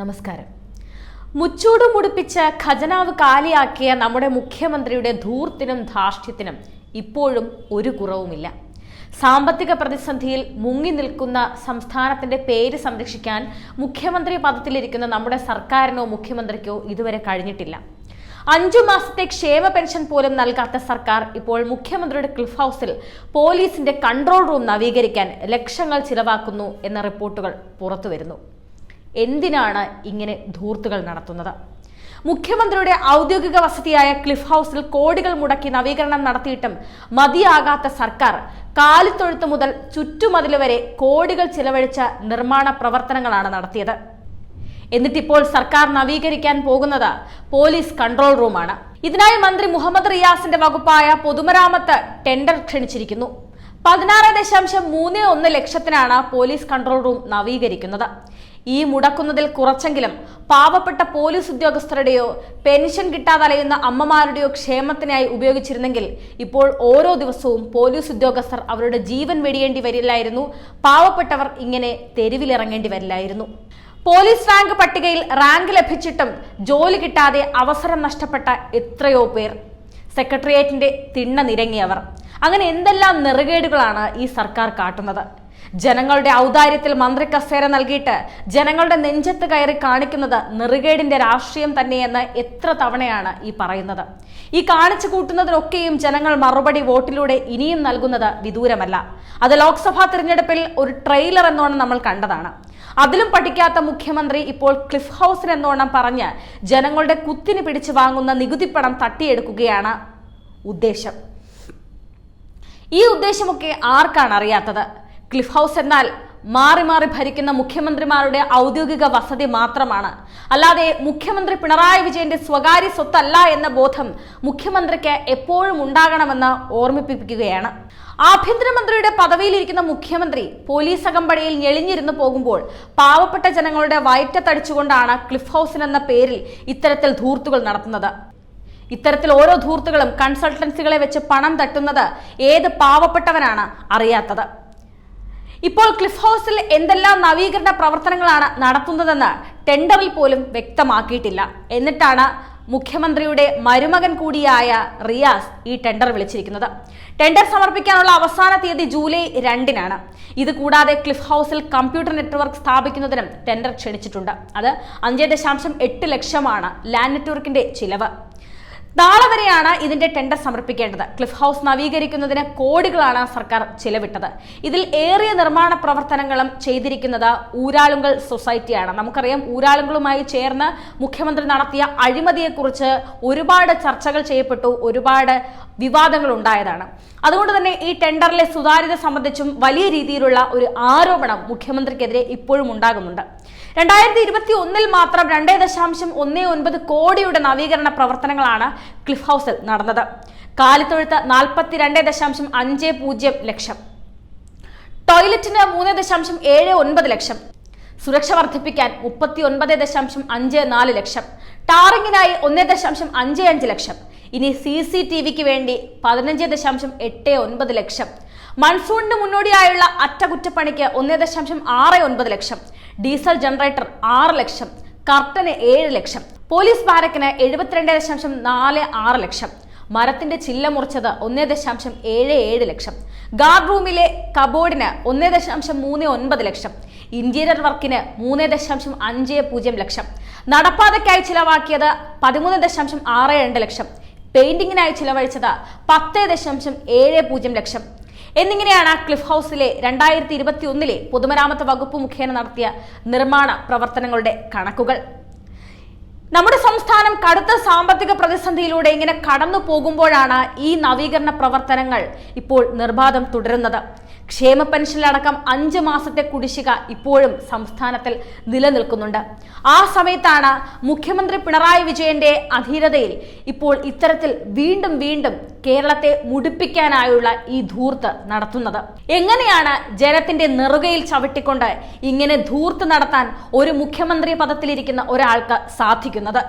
നമസ്കാരം. മുച്ചൂട് മുടിപ്പിച്ച് ഖജനാവ് കാലിയാക്കിയ നമ്മുടെ മുഖ്യമന്ത്രിയുടെ ധൂർത്തിനും ധാർഷ്ട്യത്തിനും ഇപ്പോഴും ഒരു കുറവുമില്ല. സാമ്പത്തിക പ്രതിസന്ധിയിൽ മുങ്ങി നിൽക്കുന്ന സംസ്ഥാനത്തിന്റെ പേര് സംരക്ഷിക്കാൻ മുഖ്യമന്ത്രി പദത്തിലിരിക്കുന്ന നമ്മുടെ സർക്കാരിനോ മുഖ്യമന്ത്രിക്കോ ഇതുവരെ കഴിഞ്ഞിട്ടില്ല. അഞ്ചു മാസത്തെ ക്ഷേമ പെൻഷൻ പോലും നൽകാത്ത സർക്കാർ ഇപ്പോൾ മുഖ്യമന്ത്രിയുടെ ക്ലിഫ് ഹൗസിൽ പോലീസിന്റെ കൺട്രോൾ റൂം നവീകരിക്കാൻ ലക്ഷങ്ങൾ ചിലവാക്കുന്നു എന്ന റിപ്പോർട്ടുകൾ പുറത്തുവരുന്നു. എന്തിനാണ് ഇങ്ങനെ ധൂർത്തുകൾ നടത്തുന്നത്? മുഖ്യമന്ത്രിയുടെ ഔദ്യോഗിക വസതിയായ ക്ലിഫ് ഹൗസിൽ കോടികൾ മുടക്കി നവീകരണം നടത്തിയിട്ടും മതിയാകാത്ത സർക്കാർ കാലിത്തൊഴുത്ത് മുതൽ ചുറ്റുമതിൽ വരെ കോടികൾ ചിലവഴിച്ച നിർമ്മാണ പ്രവർത്തനങ്ങളാണ് നടത്തിയത്. എന്നിട്ടിപ്പോൾ സർക്കാർ നവീകരിക്കാൻ പോകുന്നത് പോലീസ് കൺട്രോൾ റൂമാണ്. ഇതിനായി മന്ത്രി മുഹമ്മദ് റിയാസിന്റെ വകുപ്പായ പൊതുമരാമത്ത് ടെൻഡർ ക്ഷണിച്ചിരിക്കുന്നു. പതിനാറ് ദശാംശം മൂന്ന് ഒന്ന് ലക്ഷത്തിനാണ് പോലീസ് കൺട്രോൾ റൂം നവീകരിക്കുന്നത്. ഈ മുടക്കുന്നതിൽ കുറച്ചെങ്കിലും പാവപ്പെട്ട പോലീസ് ഉദ്യോഗസ്ഥരുടെയോ പെൻഷൻ കിട്ടാതെ അലയുന്ന അമ്മമാരുടെയോ ക്ഷേമത്തിനായി ഉപയോഗിച്ചിരുന്നെങ്കിൽ ഇപ്പോൾ ഓരോ ദിവസവും പോലീസ് ഉദ്യോഗസ്ഥർ അവരുടെ ജീവൻ വെടിയേണ്ടി വരില്ലായിരുന്നു. പാവപ്പെട്ടവർ ഇങ്ങനെ തെരുവിലിറങ്ങേണ്ടി വരില്ലായിരുന്നു. പോലീസ് റാങ്ക് പട്ടികയിൽ റാങ്ക് ലഭിച്ചിട്ടും ജോലി കിട്ടാതെ അവസരം നഷ്ടപ്പെട്ട എത്രയോ പേർ. സെക്രട്ടേറിയറ്റിന്റെ തിണ്ണ നിരങ്ങിയവർ. അങ്ങനെ എന്തെല്ലാം നെറുകേടുകളാണ് ഈ സർക്കാർ കാട്ടുന്നത്? ജനങ്ങളുടെ ഔദാര്യത്തിൽ മന്ത്രി കസേര നൽകിയിട്ട് ജനങ്ങളുടെ നെഞ്ചത്ത് കയറി കാണിക്കുന്നത് നെറുകേടിന്റെ രാഷ്ട്രീയം തന്നെയെന്ന് എത്ര തവണയാണ് ഈ പറയുന്നത്. ഈ കാണിച്ചു കൂട്ടുന്നതിനൊക്കെയും ജനങ്ങൾ മറുപടി വോട്ടിലൂടെ ഇനിയും നൽകുന്നത് വിദൂരമല്ല. അത് ലോക്സഭാ തിരഞ്ഞെടുപ്പിൽ ഒരു ട്രെയിലർ എന്നോണം നമ്മൾ കണ്ടതാണ്. അതിലും പഠിക്കാത്ത മുഖ്യമന്ത്രി ഇപ്പോൾ ക്ലിഫ് ഹൗസിന് എന്നോണം പറഞ്ഞ് ജനങ്ങളുടെ കുത്തിന് പിടിച്ചു വാങ്ങുന്ന നികുതിപ്പണം തട്ടിയെടുക്കുകയാണ് ഉദ്ദേശം. ഈ ഉദ്ദേശമൊക്കെ ആർക്കാണ് അറിയാത്തത്? ക്ലിഫ് ഹൗസ് എന്നാൽ മാറി മാറി ഭരിക്കുന്ന മുഖ്യമന്ത്രിമാരുടെ ഔദ്യോഗിക വസതി മാത്രമാണ്. അല്ലാതെ മുഖ്യമന്ത്രി പിണറായി വിജയന്റെ സ്വകാര്യ സ്വത്തല്ല എന്ന ബോധം മുഖ്യമന്ത്രിക്ക് എപ്പോഴും ഉണ്ടാകണമെന്ന് ഓർമ്മിപ്പിക്കുകയാണ്. ആഭ്യന്തരമന്ത്രിയുടെ പദവിയിലിരിക്കുന്ന മുഖ്യമന്ത്രി പോലീസ് അകമ്പടിയിൽ ഞെളിഞ്ഞിരുന്നു പോകുമ്പോൾ പാവപ്പെട്ട ജനങ്ങളുടെ വയറ്റത്തടിച്ചുകൊണ്ടാണ് ക്ലിഫ് ഹൗസിൻ എന്ന പേരിൽ ഇത്തരത്തിൽ ധൂർത്തുകൾ നടത്തുന്നത്. ഇത്തരത്തിൽ ഓരോ ധൂർത്തുകളും കൺസൾട്ടൻസികളെ വെച്ച് പണം തട്ടുന്നത് ഏത് പാവപ്പെട്ടവനാണ് അറിയാത്തത്. ഇപ്പോൾ ക്ലിഫ് ഹൗസിൽ എന്തെല്ലാം നവീകരണ പ്രവർത്തനങ്ങളാണ് നടത്തുന്നതെന്ന് ടെൻഡറിൽ പോലും വ്യക്തമാക്കിയിട്ടില്ല. എന്നിട്ടാണ് മുഖ്യമന്ത്രിയുടെ മരുമകൻ കൂടിയായ റിയാസ് ഈ ടെൻഡർ വിളിച്ചിരിക്കുന്നത്. ടെൻഡർ സമർപ്പിക്കാനുള്ള അവസാന തീയതി ജൂലൈ രണ്ടിനാണ്. ഇത് കൂടാതെ ക്ലിഫ് ഹൗസിൽ കമ്പ്യൂട്ടർ നെറ്റ്വർക്ക് സ്ഥാപിക്കുന്നതിനും ടെൻഡർ ക്ഷണിച്ചിട്ടുണ്ട്. അത് അഞ്ച് ദശാംശം എട്ട് ലക്ഷമാണ് ലാൻഡ് നെറ്റ്വർക്കിന്റെ ചിലവ്. നാളെ വരെയാണ് ഇതിന്റെ ടെൻഡർ സമർപ്പിക്കേണ്ടത്. ക്ലിഫ് ഹൗസ് നവീകരിക്കുന്നതിന് കോടികളാണ് സർക്കാർ ചിലവിട്ടത്. ഇതിൽ ഏറിയ നിർമ്മാണ പ്രവർത്തനങ്ങളും ചെയ്തിരിക്കുന്നത് ഊരാളുങ്കൽ സൊസൈറ്റിയാണ്. നമുക്കറിയാം ഊരാളുങ്കളുമായി ചേർന്ന് മുഖ്യമന്ത്രി നടത്തിയ അഴിമതിയെക്കുറിച്ച് ഒരുപാട് ചർച്ചകൾ ചെയ്യപ്പെട്ടു ഒരുപാട് വിവാദങ്ങൾ ഉണ്ടായതാണ് അതുകൊണ്ട് തന്നെ ഈ ടെൻഡറിലെ സുതാര്യത സംബന്ധിച്ചും വലിയ രീതിയിലുള്ള ഒരു ആരോപണം മുഖ്യമന്ത്രിക്കെതിരെ ഇപ്പോഴും ഉണ്ടാകുന്നുണ്ട്. രണ്ടായിരത്തി ഇരുപത്തി ഒന്നിൽ മാത്രം രണ്ടേ ദശാംശം ഒന്നേ ഒൻപത് കോടിയുടെ നവീകരണ പ്രവർത്തനങ്ങളാണ് ക്ലിഫ് ഹൗസിൽ നടന്നത്. കാലിത്തൊഴുത്ത് നാൽപ്പത്തി നാൽപ്പത്തിരണ്ട് ദശാംശം അഞ്ച് പൂജ്യം ലക്ഷം. ടോയ്ലറ്റിന് മൂന്ന് ദശാംശം ഏഴ് ഒൻപത് ലക്ഷം. സുരക്ഷ വർദ്ധിപ്പിക്കാൻ മുപ്പത്തി ഒൻപത് ദശാംശം അഞ്ച് നാല് ലക്ഷം. ടാറിങ്ങിനായി ഒന്ന് ദശാംശം അഞ്ച് അഞ്ച് ലക്ഷം. ഇനി സി സി ടി വിക്ക് വേണ്ടി പതിനഞ്ച് ദശാംശം എട്ട് ഒൻപത് ലക്ഷം. മൺസൂണിന് മുന്നോടിയായുള്ള അറ്റകുറ്റപ്പണിക്ക് ഒന്ന് ദശാംശം ആറ് ഒൻപത് ലക്ഷം. ഡീസൽ ജനറേറ്റർ ആറ് ലക്ഷം. കർട്ടന് ഏഴ് ലക്ഷം. പോലീസ് ബാരക്കിന് എഴുപത്തിരണ്ട് ദശാംശം നാല് ആറ് ലക്ഷം. മരത്തിന്റെ ചില്ല മുറിച്ചത് ഒന്നേ ദശാംശം ഏഴ് ഏഴ് ലക്ഷം. ഗാർഡ് റൂമിലെ കബോർഡിന് ഒന്നേ ദശാംശം മൂന്ന് ഒൻപത് ലക്ഷം. ഇന്റീരിയർ വർക്കിന് മൂന്ന് ദശാംശം അഞ്ച് പൂജ്യം ലക്ഷം. നടപ്പാതയ്ക്കായി ചിലവാക്കിയത് പതിമൂന്ന് ദശാംശം ആറ് രണ്ട് ലക്ഷം. പെയിന്റിങ്ങിനായി ചിലവഴിച്ചത് പത്ത് ദശാംശം ഏഴ് പൂജ്യം ലക്ഷം. എന്നിങ്ങനെയാണ് ക്ലിഫ് ഹൗസിലെ രണ്ടായിരത്തി ഇരുപത്തി ഒന്നിലെ പൊതുമരാമത്ത് വകുപ്പ് മുഖേന നടത്തിയ നിർമ്മാണ പ്രവർത്തനങ്ങളുടെ കണക്കുകൾ. നമ്മുടെ സംസ്ഥാനം കടുത്ത സാമ്പത്തിക പ്രതിസന്ധിയിലൂടെ ഇങ്ങനെ കടന്നു പോകുമ്പോഴാണ് ഈ നവീകരണ പ്രവർത്തനങ്ങൾ ഇപ്പോൾ നിർബാധം തുടരുന്നത്. ക്ഷേമ പെൻഷനിലടക്കം അഞ്ച് മാസത്തെ കുടിശ്ശിക ഇപ്പോഴും സംസ്ഥാനത്തിൽ നിലനിൽക്കുന്നുണ്ട്. ആ സമയത്താണ് മുഖ്യമന്ത്രി പിണറായി വിജയന്റെ അധീരതയിൽ ഇപ്പോൾ ഇത്തരത്തിൽ വീണ്ടും വീണ്ടും കേരളത്തെ മുടിപ്പിക്കാനായുള്ള ഈ ധൂർത്ത് നടത്തുന്നത്. എങ്ങനെയാണ് ജനത്തിന്റെ നെറുകയിൽ ചവിട്ടിക്കൊണ്ട് ഇങ്ങനെ ധൂർത്ത് നടത്താൻ ഒരു മുഖ്യമന്ത്രി പദത്തിലിരിക്കുന്ന ഒരാൾക്ക് സാധിക്കുന്നത്?